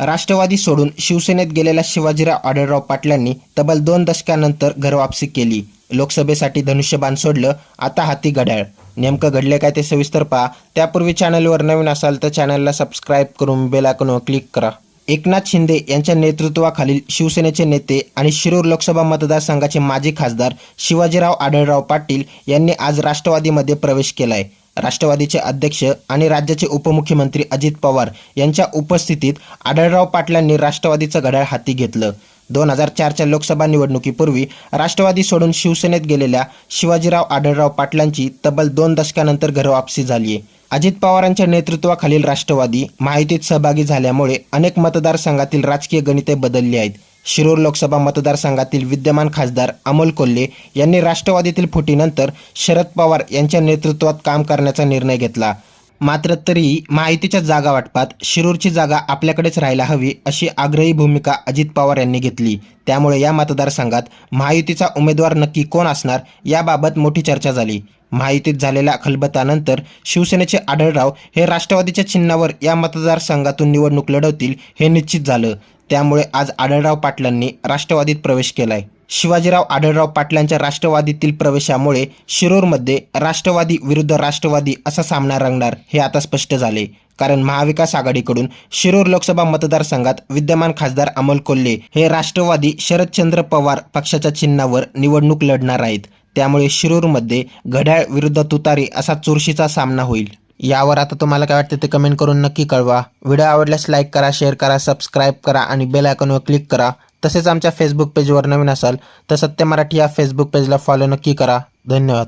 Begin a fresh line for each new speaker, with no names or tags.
राष्ट्रवादी सोडून शिवसेनेत गेलेल्या शिवाजीराव आढळराव पाटलांनी तब्बल दोन दशकानंतर घरवापसी केली. लोकसभेसाठी धनुष्यबाण सोडलं आता हाती घड्याळ. नेमकं घडले काय ते सविस्तर पहा. त्यापूर्वी चॅनलवर नवीन असाल तर चॅनलला सबस्क्राईब करून बेल आयकॉनवर क्लिक करा. एकनाथ शिंदे यांच्या नेतृत्वाखालील शिवसेनेचे नेते आणि शिरूर लोकसभा मतदारसंघाचे माजी खासदार शिवाजीराव आढळराव पाटील यांनी आज राष्ट्रवादीमध्ये प्रवेश केला आहे राष्ट्रवादीचे अध्यक्ष आणि राज्याचे उपमुख्यमंत्री अजित पवार यांच्या उपस्थितीत आढळराव पाटलांनी राष्ट्रवादीचं घड्याळ हाती घेतलं. दोन हजार चारच्या लोकसभा निवडणुकीपूर्वी राष्ट्रवादी सोडून शिवसेनेत गेलेल्या शिवाजीराव आढळराव पाटलांची तब्बल दोन दशकानंतर घरवापसी झाली आहे अजित पवारांच्या नेतृत्वाखालील राष्ट्रवादी माहितीत सहभागी झाल्यामुळे अनेक मतदारसंघातील राजकीय गणिते बदलली आहेत. शिरूर लोकसभा मतदारसंघातील विद्यमान खासदार अमोल कोल्हे यांनी राष्ट्रवादीतील फुटीनंतर शरद पवार यांच्या नेतृत्वात काम करण्याचा निर्णय घेतला. मात्र तरीही माहितीच्या जागा वाटपात शिरूरची जागा आपल्याकडेच राहायला हवी अशी आग्रही भूमिका अजित पवार यांनी घेतली. त्यामुळे या मतदारसंघात महायुतीचा उमेदवार नक्की कोण असणार याबाबत मोठी चर्चा झाली. महायुतीत झालेल्या खलबतानंतर शिवसेनेचे आढळराव हे राष्ट्रवादीच्या चिन्हावर या मतदारसंघातून निवडणूक लढवतील हे निश्चित झालं. त्यामुळे आज आढळराव पाटलांनी राष्ट्रवादीत प्रवेश केलाय. शिवाजीराव आढळराव पाटलांच्या राष्ट्रवादीतील प्रवेशामुळे शिरूरमध्ये राष्ट्रवादी विरुद्ध राष्ट्रवादी असा सामना रंगणार हे आता स्पष्ट झाले. कारण महाविकास आघाडीकडून शिरूर लोकसभा मतदारसंघात विद्यमान खासदार अमोल कोल्हे हे राष्ट्रवादी शरदचंद्र पवार पक्षाच्या चिन्हावर निवडणूक लढणार आहेत. त्यामुळे शिरूरमध्ये घड्याळ विरुद्ध तुतारी असा चुरशीचा सामना होईल. यावर आता तुम्हाला काय वाटतं ते कमेंट करून नक्की कळवा. व्हिडिओ आवडल्यास लाईक करा शेअर करा सबस्क्राईब करा आणि बेल आयकॉनवर क्लिक करा. तसेच आमच्या फेसबुक पेजवर नवीन असाल तर सत्य मराठी या फेसबुक पेजला फॉलो नक्की करा. धन्यवाद.